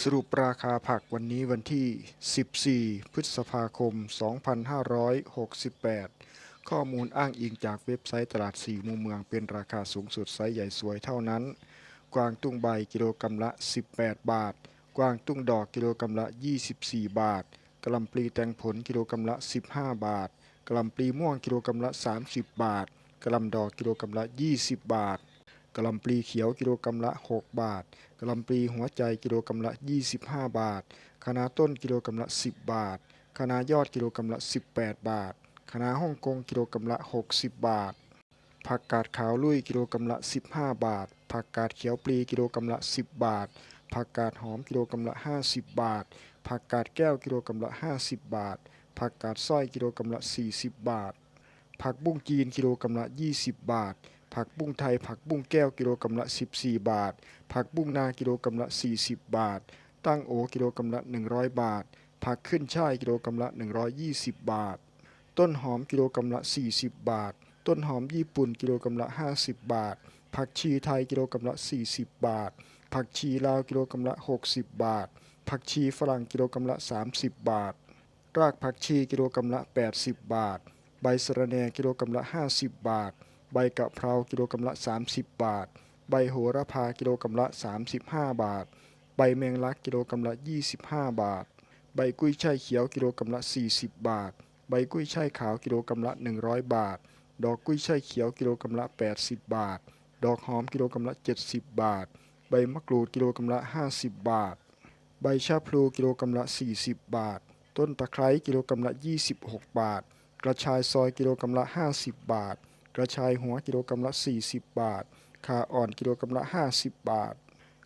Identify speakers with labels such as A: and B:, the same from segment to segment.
A: สรุปราคาผักวันนี้วันที่ 14 พฤษภาคม 2568 ข้อมูลอ้างอิงจากเว็บไซต์ตลาดสี่มุมเมืองเป็นราคาสูงสุดไซส์ใหญ่สวยเท่านั้น กวางตุ้งใบกิโลกรัมละ 18 บาท กวางตุ้งดอกกิโลกรัมละ 24 บาทกล่ำปลีแตงผลกิโลกรัมละ 15 บาทกล่ำปลีม่วงกิโลกรัมละ 30 บาทกล่ำดอกกิโลกรัมละ 20 บาท กะหล่ำปลีเขียวกิโลกรัมละ 6 บาทกะหล่ำปลีหัวใจกิโลกรัมละ 25 บาทคะน้าต้นกิโลกรัมละ 10 บาทคะน้ายอดกิโลกรัมละ 18 บาทคะน้าฮ่องกงกิโลกรัมละ 60 บาท ผักกาดขาวลุยกิโลกรัมละ 15 บาท ผักกาดเขียวปลีกิโลกรัมละ 10 บาท ผักกาดหอมกิโลกรัมละ 50 บาท ผักกาดแก้วกิโลกรัมละ 50 บาท ผักกาดสร้อยกิโลกรัมละ 40 บาท ผักบุ้งจีนกิโลกรัมละ 20 บาท ผักบุ้งไทย ผักบุ้งแก้วกิโลกรัมละ 14 บาท ผักบุ้งนากิโลกรัมละ 40 บาท ตั้งโอกิโลกรัมละ 100 บาท ผักขึ้นช่ายกิโลกรัมละ 120 บาท ต้นหอมกิโลกรัมละ 40 บาท ต้นหอมญี่ปุ่นกิโลกรัมละ 50 บาท ผักชีไทยกิโลกรัมละ 40 บาท ผักชีลาวกิโลกรัมละ 60 บาท ผักชีฝรั่งกิโลกรัมละ 30 บาท รากผักชีกิโลกรัมละ 80 บาท ใบสะระแหน่กิโลกรัมละ 50 บาท ใบกะเพรากิโลกรัมละ 30 บาท ใบโหระพากิโลกรัมละ 35 บาท ใบแมงลักกิโลกรัมละ 25 บาท ใบกุ้ยช่ายเขียวกิโลกรัมละ 40 บาท ใบกุ้ยช่ายขาวกิโลกรัมละ 100 บาท ดอกกุ้ยช่ายเขียวกิโลกรัมละ 80 บาท ดอกหอมกิโลกรัมละ 70 บาท ใบมะกรูดกิโลกรัมละ 50 บาท ใบชะพลูกิโลกรัมละ 40 บาท ต้นตะไคร้กิโลกรัมละ 26 บาท กระชายซอยกิโลกรัมละ 50 บาท กระชายหัวกิโลกรัมละ 40 บาทข่าอ่อนกิโลกรัมละ 50 บาท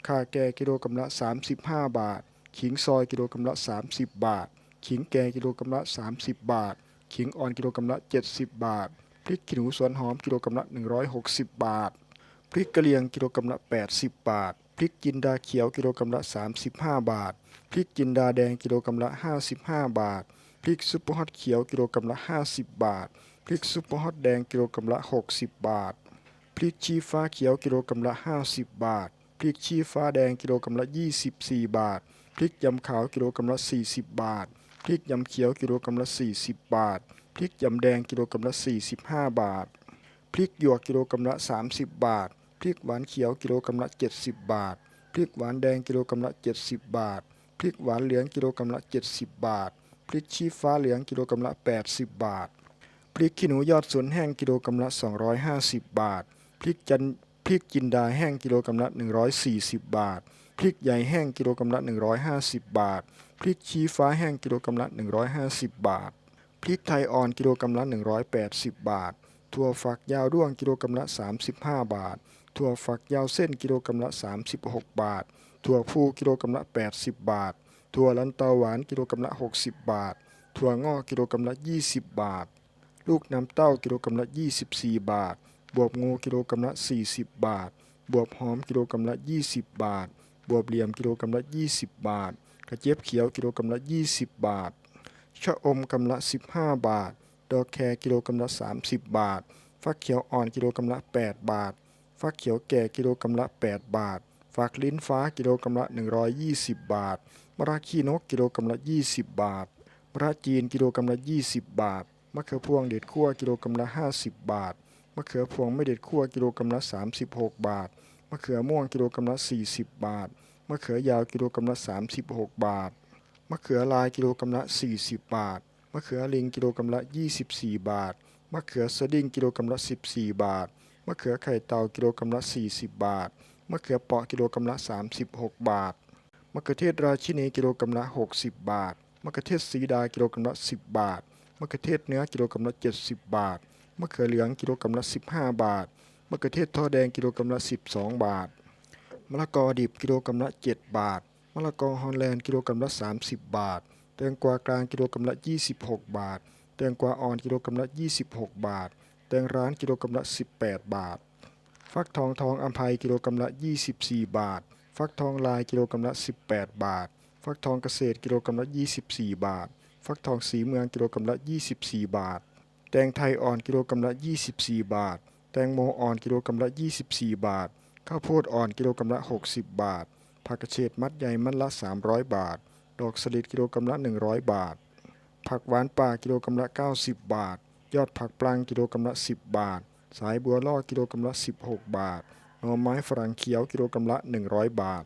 A: ข่าแก่กิโลกรัมละ 35 บาท ขิงซอยกิโลกรัมละ 30 บาท ขิงแก่กิโลกรัมละ 30 บาท ขิงอ่อนกิโลกรัมละ 70 บาท พริกขี้หนูสวนหอมกิโลกรัมละ 160 บาท พริกกะเหรี่ยงกิโลกรัมละ 80 บาท พริกจินดาเขียวกิโลกรัมละ 35 บาท พริกจินดาแดงกิโลกรัมละ 55 บาท พริกซุปเปอร์ฮอตเขียวกิโลกรัมละ 50 บาท พริกซุปเปอร์ฮอตแดงกิโลกรัมละ 60 บาท พริกชี้ฟ้าเขียวกิโลกรัมละ 50 บาท พริกชี้ฟ้าแดงกิโลกรัมละ 24 บาท พริกยำขาวกิโลกรัมละ 40 บาท พริกยำเขียวกิโลกรัมละ 40 บาท พริกยำแดงกิโลกรัมละ 45 บาท พริกหยวกกิโลกรัมละ 30 บาท พริกหวานเขียวกิโลกรัมละ 70 บาท พริกหวานแดงกิโลกรัมละ 70 บาท พริกหวานเหลืองกิโลกรัมละ 70 บาท พริกชี้ฟ้าเหลืองกิโลกรัมละ 80 บาท พริกขี้หนูยอดสวนแห้งกิโลกรัมละ 250 บาท พริกจันพริกจินดาแห้งกิโลกรัมละ 140 บาท พริกใหญ่แห้งกิโลกรัมละ 150 บาท พริกชี้ฟ้าแห้งกิโลกรัมละ 150 บาท พริกไทยอ่อนกิโลกรัมละ 180 บาท ถั่วฝักยาวด้วงกิโลกรัมละ 35 บาท ถั่วฝักยาวเส้นกิโลกรัมละ 36 บาท ถั่วพูกิโลกรัมละ 80 บาท ถั่วลันเตาหวานกิโลกรัมละ 60 บาท ถั่วงอกกิโลกรัมละ 20 บาท ลูกน้ำเต้ากิโลกรัมละ 24 บาท บวบงูกิโลกรัมละ 40 บาท บวบหอมกิโลกรัมละ 20 บาท บวบเหลี่ยมกิโลกรัมละ 20 บาท กระเจี๊ยบเขียวกิโลกรัมละ 20 บาท ชะอมกำละ 15 บาท ดอกแครกิโลกรัมละ 30 บาท ฟักเขียวอ่อนกิโลกรัมละ 8 บาท ฟักเขียวแก่กิโลกรัมละ 8 บาท ฝักลิ้นฟ้ากิโลกรัมละ 120 บาท มะระขี้นกกิโลกรัมละ 20 บาท มะระจีนกิโลกรัมละ 20 บาท มะเขือพวงเด็ดคั่วกิโลกรัมละ 50 บาท มะเขือพวงไม่เด็ดคั่วกิโลกรัมละ 36 บาท มะเขือม่วงกิโลกรัมละ 40 บาท มะเขือยาวกิโลกรัมละ 36 บาท มะเขือลายกิโลกรัมละ 40 บาท มะเขือลิงกิโลกรัมละ 24 บาท มะเขือสดิ้งกิโลกรัมละ 14 บาท มะเขือไข่เต่ากิโลกรัมละ 40 บาท มะเขือเปาะกิโลกรัมละ 36 บาท มะเขือเทศราชินีกิโลกรัมละ 60 บาท มะเขือเทศสีดากิโลกรัมละ 10 บาท มะเขือเทศเนื้อกิโลกรัมละ 70 บาท มะเขือเหลืองกิโลกรัมละ 15 บาท มะเขือเทศทอดแดงกิโลกรัมละ 12 บาท มะละกอดิบกิโลกรัมละ 7 บาท มะละกอฮอลแลนด์กิโลกรัมละ 30 บาท แตงกวากลางกิโลกรัมละ 26 บาท แตงกวาอ่อนกิโลกรัมละ 26 บาท แตงร้านกิโลกรัมละ 18 บาท ฟักทองทองอัมภัยกิโลกรัมละ 24 บาท ฟักทองลายกิโลกรัมละ 18 บาท ฟักทองเกษตรกิโลกรัมละ 24 บาท ฟักทองสีเมืองกิโลกรัมละ 24 บาท แตงไทยอ่อนกิโลกรัมละ 24 บาท แตงโมอ่อนกิโลกรัมละ 24 บาท ข้าวโพดอ่อนกิโลกรัมละ 60 บาท ผักกระเฉดมัดใหญ่มัดละ 300 บาท ดอกสลิดกิโลกรัมละ 100 บาท ผักหวานป่ากิโลกรัมละ 90 บาท ยอดผักปลางกิโลกรัมละ 10 บาท สายบัวล่อกิโลกรัมละ 16 บาทหน่อไม้ฝรั่งเขียวกิโลกรัมละ 100 บาท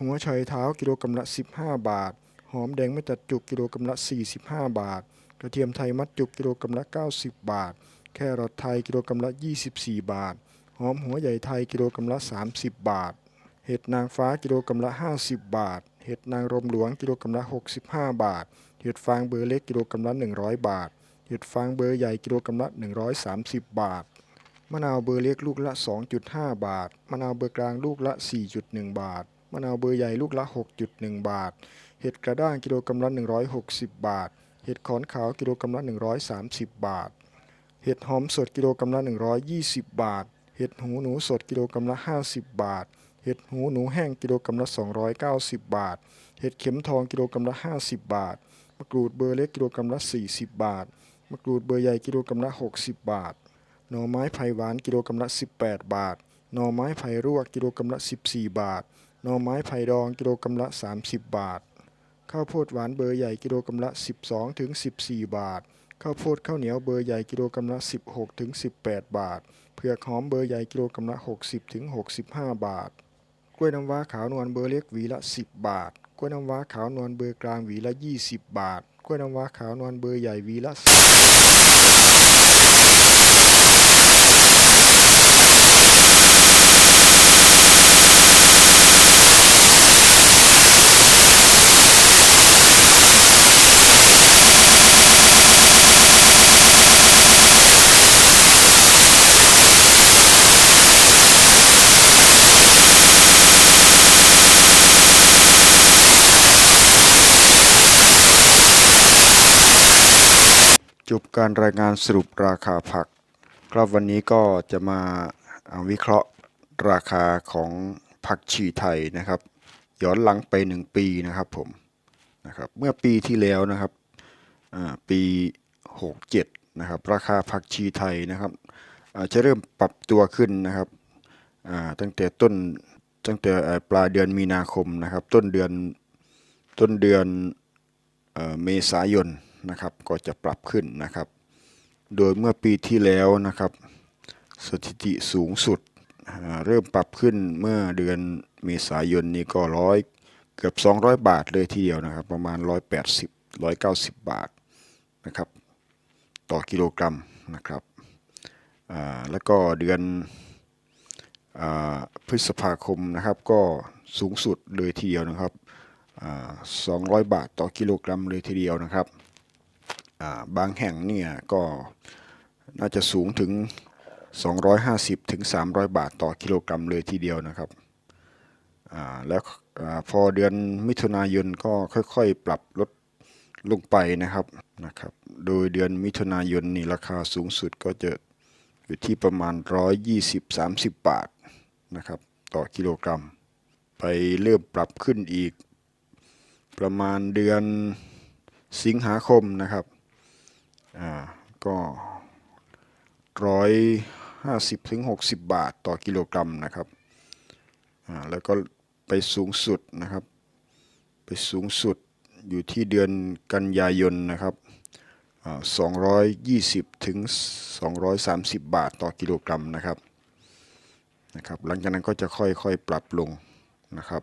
A: หัวไชเท้ากิโลกรัมละ 15 บาท หอมแดงไม่จัดจุกกิโลกรัมละ 45 บาท กระเทียมไทยมัดจุกกิโลกรัมละ 90 บาท แครอทไทยกิโลกรัมละ 24 บาท หอมหัวใหญ่ไทยกิโลกรัมละ 30 บาท เห็ดนางฟ้ากิโลกรัมละ 50 บาท เห็ดนางรมหลวงกิโลกรัมละ 65 บาท เห็ดฟางเบอร์เล็กกิโลกรัมละ 100 บาท เห็ดฟางเบอร์ใหญ่กิโลกรัมละ 130 บาท มะนาวเบอร์เล็กลูกละ 2.5 บาท มะนาวเบอร์กลางลูกละ 4.1 บาท มะนาวเบอร์ใหญ่ลูกละ 6.1 บาท เห็ดกระด้างกิโลกรัมละ 160 บาท เห็ดขอนขาวกิโลกรัมละ 130 บาท เห็ดหอมสดกิโลกรัมละ 120 บาท เห็ดหูหนูสดกิโลกรัมละ 50 บาท เห็ดหูหนูแห้งกิโลกรัมละ 290 บาท เห็ดเข็มทองกิโลกรัมละ 50 บาท มะกรูดเบอร์เล็กกิโลกรัมละ 40 บาท มะกรูดเบอร์ใหญ่กิโลกรัมละ 60 บาท หน่อไม้ไผ่หวานกิโลกรัมละ 18 บาท หน่อไม้ไผ่รวกกิโลกรัมละ 14 บาท หน่อไม้ไผ่ดองกิโลกรัมละ 30 บาท ข้าวโพดหวานเบอร์ใหญ่กิโลกรัมละ 12ถึง14 บาท ข้าวโพดข้าวเหนียวเบอร์ใหญ่กิโลกรัมละ 16ถึง18 บาท เผือกหอมเบอร์ใหญ่กิโลกรัมละ 60ถึง65 บาท กล้วยน้ำว้าขาวนวลเบอร์เล็กหวีละ 10 บาท กล้วยน้ำว้าขาวนวลเบอร์กลางหวีละ 20 บาท ล้วยน้ำว้าขาวนวลเบอร์ใหญ่วีละ จบการรายงานสรุปราคาผัก ครับวันนี้ก็จะมาวิเคราะห์ราคาของผักชีไทยนะครับ ย้อนหลังไปหนึ่งปีนะครับผมนะครับเมื่อปีที่แล้วนะครับปี 67นะครับราคาผักชีไทยนะครับจะเริ่มปรับตัวขึ้นนะครับตั้งแต่ต้นตั้งแต่ปลายเดือนมีนาคมนะครับ ต้นเดือนต้นเดือนเอเมษายน นะครับก็จะปรับขึ้นนะครับ โดยเมื่อปีที่แล้วนะครับ สถิติสูงสุดเริ่มปรับขึ้นเมื่อเดือนเมษายนนี้ก็ร้อยเกือบ 200 บาทเลยทีเดียวนะครับ ประมาณ 180 190 บาทนะครับ ต่อกิโลกรัมนะครับแล้วก็เดือนอพฤษภาคมนะครับก็สูงสุดเลยทีเดียวนะครับอ่า200 บาทต่อกิโลกรัมเลยทีเดียวนะครับ บางแห่งเนี่ยก็น่าจะสูงถึง 250ถึง300 บาทต่อกิโลกรัมเลยทีเดียวนะครับแล้วอพอเดือนมิถุนายนก็ค่อยๆ ปรับลดลงไปนะครับนะครับ โดยเดือนมิถุนายนนี่ราคาสูงสุดก็จะอยู่ที่ประมาณ 120-30 บาทนะครับต่อกิโลกรัม ไปเริ่มปรับขึ้นอีกประมาณเดือนสิงหาคมนะครับ อ่าก็ร้อยห้าสิบถึงหกสิบบาทต่อกิโลกรัมนะครับอ่าแล้วก็ไปสูงสุดนะครับ ไปสูงสุดอยู่ที่เดือนกันยายนนะครับสองร้อยยี่สิบถึงสองร้อยสามสิบบาทต่อกิโลกรัมนะครับนะครับ หลังจากนั้นก็จะค่อยๆปรับลงนะครับ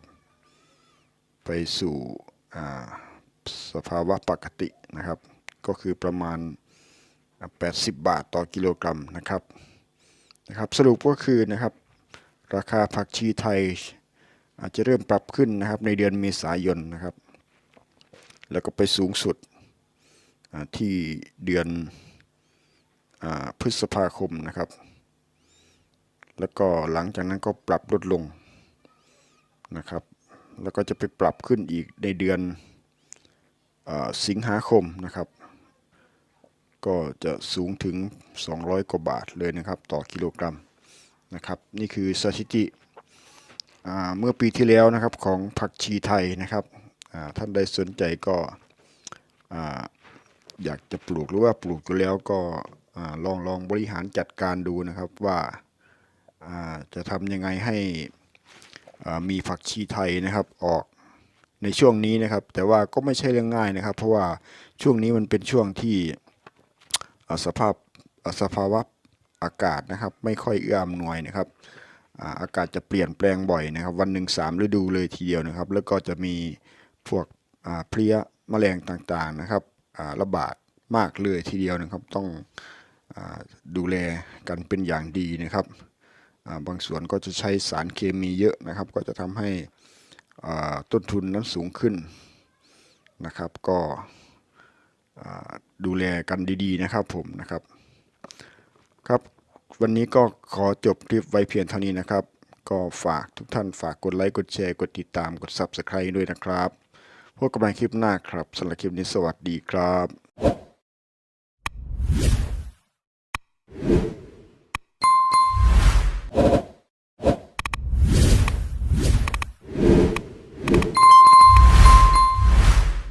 A: ไปสู่อ่าสภาวะปกตินะครับ ก็คือประมาณ 80 บาทต่อกิโลกรัมนะครับนะครับสรุปก็คือนะครับราคาผักชีไทยอาจจะเริ่มปรับขึ้นนะครับในเดือนเมษายนนะครับ แล้วก็ไปสูงสุดที่เดือนอพฤษภาคมนะครับ แล้วก็หลังจากนั้นก็ปรับลดลงนะครับ แล้วก็จะไปปรับขึ้นอีกในเดือนอสิงหาคมนะครับ ก็จะสูงถึง 200 กว่าบาทเลยนะครับต่อกิโลกรัมนะครับนี่คือสถิติเมื่อปีที่แล้วนะครับของผักชีไทยนะครับท่านใดสนใจก็อ่าอยากจะปลูกหรือว่าปลูกอยู่แล้วก็อลองลองบริหารจัดการดูนะครับว่าจะทำยังไงให้มีผักชีไทยนะครับออกในช่วงนี้นะครับ แต่ว่าก็ไม่ใช่เรื่องง่ายนะครับ เพราะว่าช่วงนี้มันเป็นช่วงที่ สภาพสภาวะอากาศนะครับ ไม่ค่อยเอื้ออำนวยนะครับอากาศจะเปลี่ยนแปลงบ่อยนะครับ วันหนึ่งสามฤดูเลยทีเดียวนะครับ แล้วก็จะมีพวกเพลี้ยแมลงต่างๆนะครับระบาดมากเลยทีเดียวนะครับ ต้องอดูแลกันเป็นอย่างดีนะครับบางส่วนก็จะใช้สารเคมีเยอะนะครับ ก็จะทำให้ต้นทุนนั้นสูงขึ้นนะครับ ก็ ดูแลกันดีๆนะครับผมนะครับ ครับ วันนี้ก็ขอจบคลิปไว้เพียงเท่านี้นะครับ ก็ฝากทุกท่านฝากกดไลค์กดแชร์กดติดตามกด Subscribe ด้วยนะครับพบกันใหม่คลิปหน้าครับสำหรับคลิปนี้สวัสดีครับ